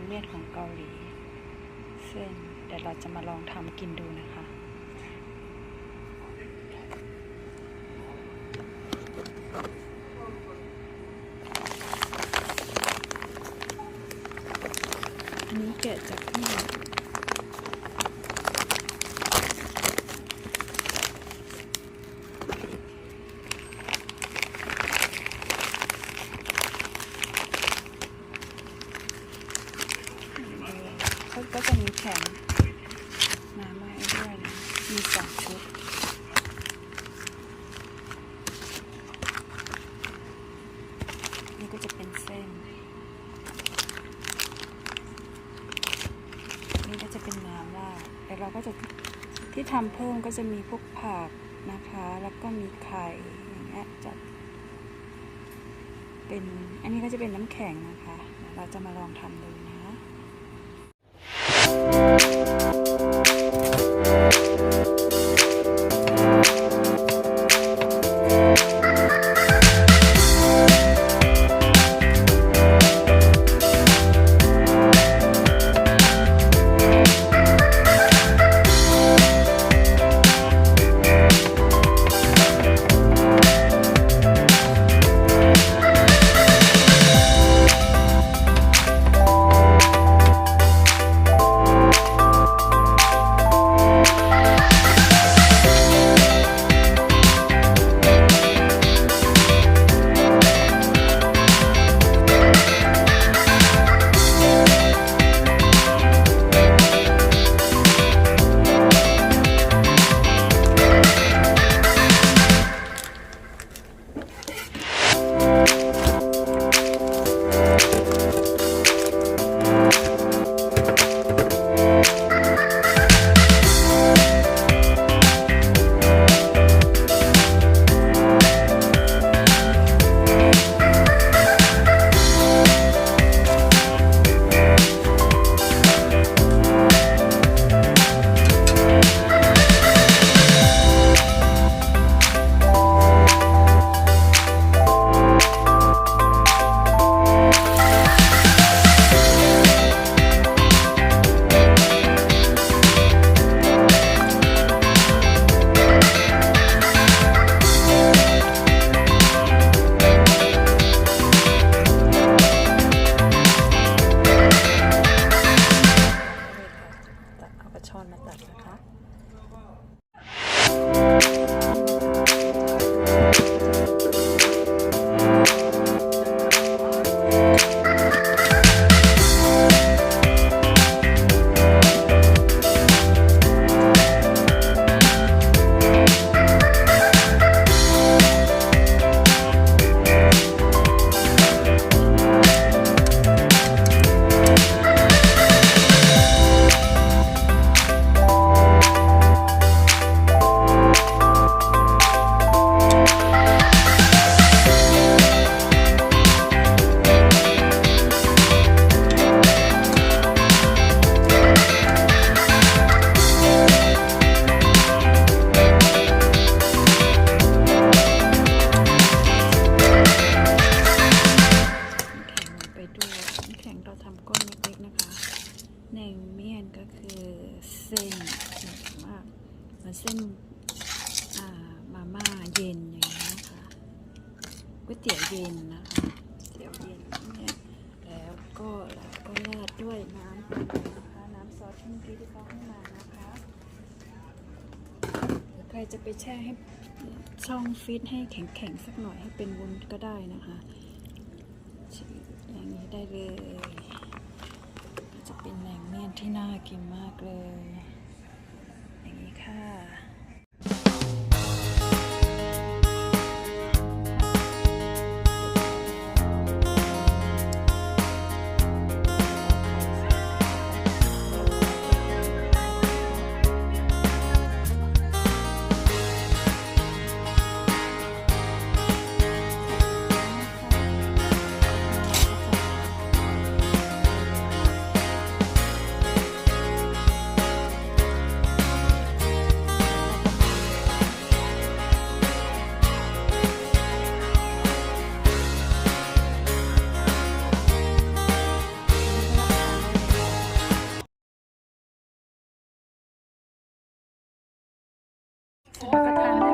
งเมี่ยนของเกาหลี ซึ่งเดี๋ยวเราจะมาลองทำกินดูนะคะนี้แกะจากที่างในเขา ก็จะมีแผ่นมามาให้ด้วยนะ มีสองชุด นี่ก็จะเป็นเส้น นี่ก็จะเป็นน้ำราดแต่เราก็จะที่ทำเพิ่มก็จะมีพวกผักนะคะ แล้วก็มีไข่อย่างเงี้ยจะเป็น อันนี้ก็จะเป็นน้ำแข็งนะคะ เราจะมาลองทำดู Thank you. เส้นแบบว่าเหมือนเส้นมาม่าเย็นอย่างนี้นะคะก๋วยเตี๋ยวเย็นนะคะเตี๋ยวเย็นเนี่ยแล้วก็เราก็ราดด้วยน้ำนะคะน้ำซอสที่เมื่อกี้ที่เขาให้มานะคะหรือใครจะไปแช่ให้ช่องฟิตให้แข็งๆสักหน่อยให้เป็นวุ้นก็ได้นะคะอย่างนี้ได้เลย ก็จะเป็นแนงเมี่ยน ที่น่ากินมากเลย อย่างนี้ค่ะ รับประทาน